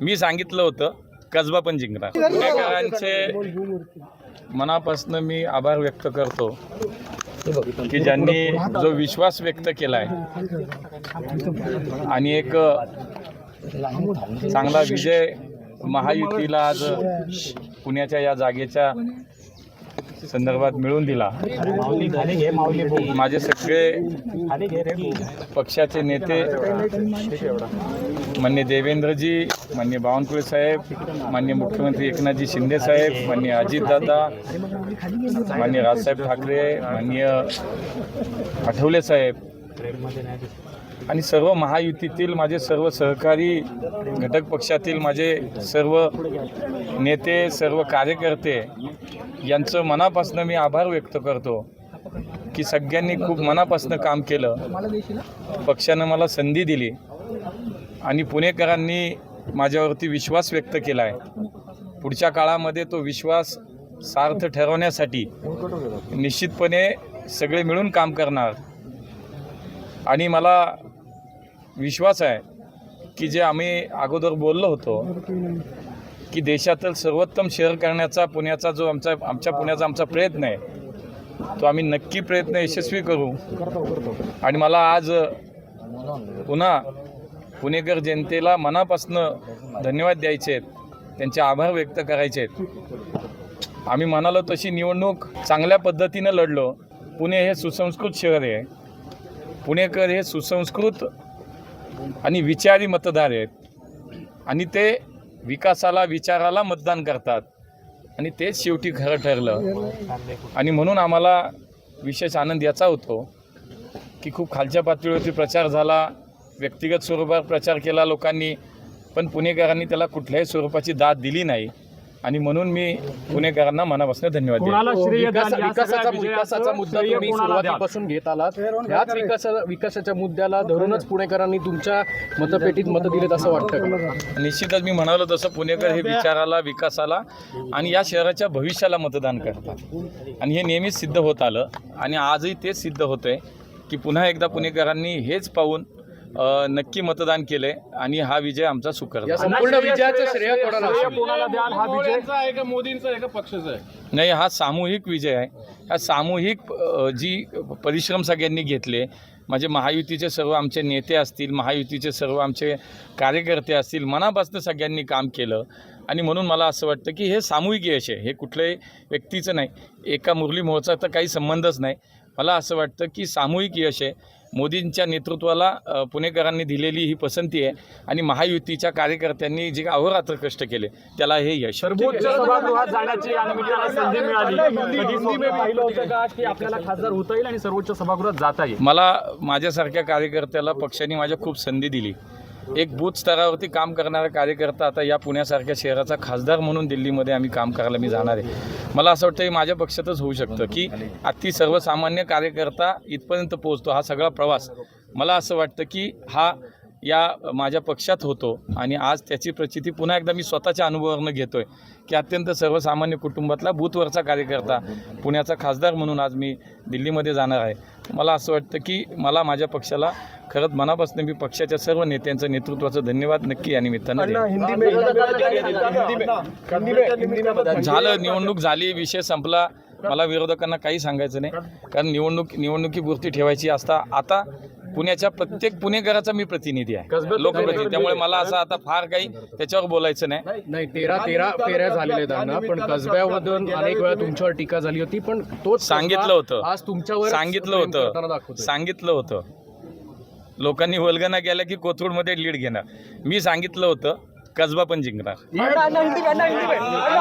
मी सांगितलं होतं कसबा पण जिंकणार. पुणेकरांचे मनापासून मी आभार व्यक्त करतो की ज्यांनी जो विश्वास व्यक्त केला आहे आणि एक चांगला विजय महायुतीला आज पुण्याच्या या जागेच्या संदर्भात मिळवून दिला. माझे सगळे पक्षाचे नेते मान्य देवेंद्रजी मान्य बावनकुळे साहेब मान्य मुख्यमंत्री एकनाथजी शिंदे साहेब मान्य अजितदादा मान्य राजसाहेब ठाकरे मान्य आठवले साहेब आणि सर्व महायुतीतील माझे सर्व सहकारी घटक पक्षातील माझे सर्व नेते सर्व कार्यकर्ते यांचं मनापासून मी आभार व्यक्त करतो की सगळ्यांनी खूप मनापासून काम केलं. पक्षानं मला संधी दिली आणि पुणेकरांनी माझ्यावरती विश्वास व्यक्त केला आहे पुढच्या काळामध्ये तो विश्वास सार्थ ठरवण्यासाठी निश्चितपणे सगळे मिळून काम करणार. आणि मला विश्वास आहे की जे आम्ही अगोदर बोललो होतो की देशातील सर्वोत्तम शहर करण्याचा पुण्याचा जो आमचा आमच्या पुण्याचा आमचा प्रयत्न आहे तो आम्ही नक्की प्रयत्न यशस्वी करू. आणि मला आज पुन्हा पुणेकर जनतेला मनापासनं धन्यवाद द्यायचे आहेत त्यांचे आभार व्यक्त करायचे आहेत. आम्ही म्हणालो तशी निवडणूक चांगल्या पद्धतीनं लढलो. पुणे हे सुसंस्कृत शहर आहे. पुणेकर हे सुसंस्कृत आणि विचारी मतदार आहेत. आणि ते विकासाला विचाराला मतदान करतात. आणि तेच शेवटी खरं ठरलं. आणि म्हणून आम्हाला विशेष आनंद याचा होतो की खूप खालच्या पातळीवरती प्रचार झाला व्यक्तिगत स्वरूपात प्रचार केला लोकांनी पण पुणेकरांनी त्याला कुठल्याही स्वरूपाची दाद दिली नाही. आणि म्हणून मी पुणेकरांना मनापासून धन्यवाद देतो. कोणाला श्रेय विकास- द्याल या विकासाचा सगळ्या विकासाचा विजयाचं मुद्दा श्रेय तुम्ही कोणाला द्याल? सुरुवातीपासून घेत आलात विकासा विकासाच्या मुद्द्याला धरूनच पुणेकरांनी तुमच्या मतपेटीत मत दिलेत असं वाटतं का? निश्चितच मी म्हणालो तसं पुणेकर हे विचाराला विकासाला आणि या शहराच्या भविष्याला मतदान करतात. आणि हे नेहमीच सिद्ध होत आलं. आणि आजही तेच सिद्ध होतं आहे की पुन्हा एकदा पुणेकरांनी हेच पाहून नक्की मतदान केले आणि हा विजय आमचा सुकर संपूर्ण विजयाचं श्रेय कोणाला श्रेय असेल? कोणाला द्याल? हा विजय? आहे का मोदींचा आहे का पक्षाचा आहे? नाही हा सामूहिक विजय आहे. हा सामूहिक जी परिश्रम सगळ्यांनी घेतले माझे महायुतीचे सर्व आमचे नेते असतील महायुतीचे सर्व आमचे कार्यकर्ते असतील मनापासून सगळ्यांनी काम केलं. आणि म्हणून मला असं वाटतं की हे सामूहिक यश आहे. हे कुठल्याही व्यक्तीचं नाही. एका मुरली मोहचा तर काही संबंधच नाही. मला असं वाटतं की सामूहिक यश आहे. मोदींच्या नेतृत्वाला पुणेकरांनी दिलेली ही पसंती आहे आणि महायुतीच्या कार्यकर्त्यांनी जे अहोरात्र कष्ट केले त्याला हे यश. सर्वोच्च सभागृहात जाण्याची संधी मिळाली आपल्याला खासदार होता येईल आणि सर्वोच्च सभागृहात जाता येईल? मला माझ्यासारख्या कार्यकर्त्याला पक्षाने माझ्या खूप संधी दिली. एक बूथ स्तरावरती काम करणारा कार्यकर्ता आता या पुण्यासारख्या शहराचा खासदार म्हणून दिल्लीमध्ये आम्ही काम करायला मी जाणार आहे. मला असं वाटतं की माझ्या पक्षातच होऊ शकतं की अति सर्वसामान्य कार्यकर्ता इथपर्यंत पोहोचतो हा सगळा प्रवास. मला असं वाटतं की हा या माझ्या पक्षात होतो आणि आज त्याची प्रचिती पुन्हा एकदा मी स्वतःच्या अनुभवावरनं घेतो आहे की अत्यंत सर्वसामान्य कुटुंबातला बूथवरचा कार्यकर्ता पुण्याचा खासदार म्हणून आज मी दिल्लीमध्ये जाणार आहे. मला असं वाटतं की मला माझ्या पक्षाला खरंच मनापासून मी पक्षाच्या सर्व नेत्यांचं नेतृत्वाचं धन्यवाद नक्की या निमित्तानं. झालं निवडणूक झाली विषय संपला. मला विरोधकांना काही सांगायचं नाही. कारण निवडणूक निवडणुकीपुरती ठेवायची असता आता पुण्याच्या प्रत्येक पुणेकराचा मी प्रतिनिधी आहे. लोकप्रतिनिधी त्यामुळे मला असं आता फार काही त्याच्यावर बोलायचं नाही. नाही तेरा तेरा फेऱ्या झालेल्या आहेत अण्णा पण कसब्यामधून अनेक वेळा तुमच्यावर टीका झाली होती पण तोच कसबा सांगितलं होतं. आज तुमच्यावर सांगितलं होतं. सांगितलं होतं. लोकांनी वल्गना केला की कोथरूडमध्ये लीड घेणार. मी सांगितलं होतं कसबा पण जिंकणार.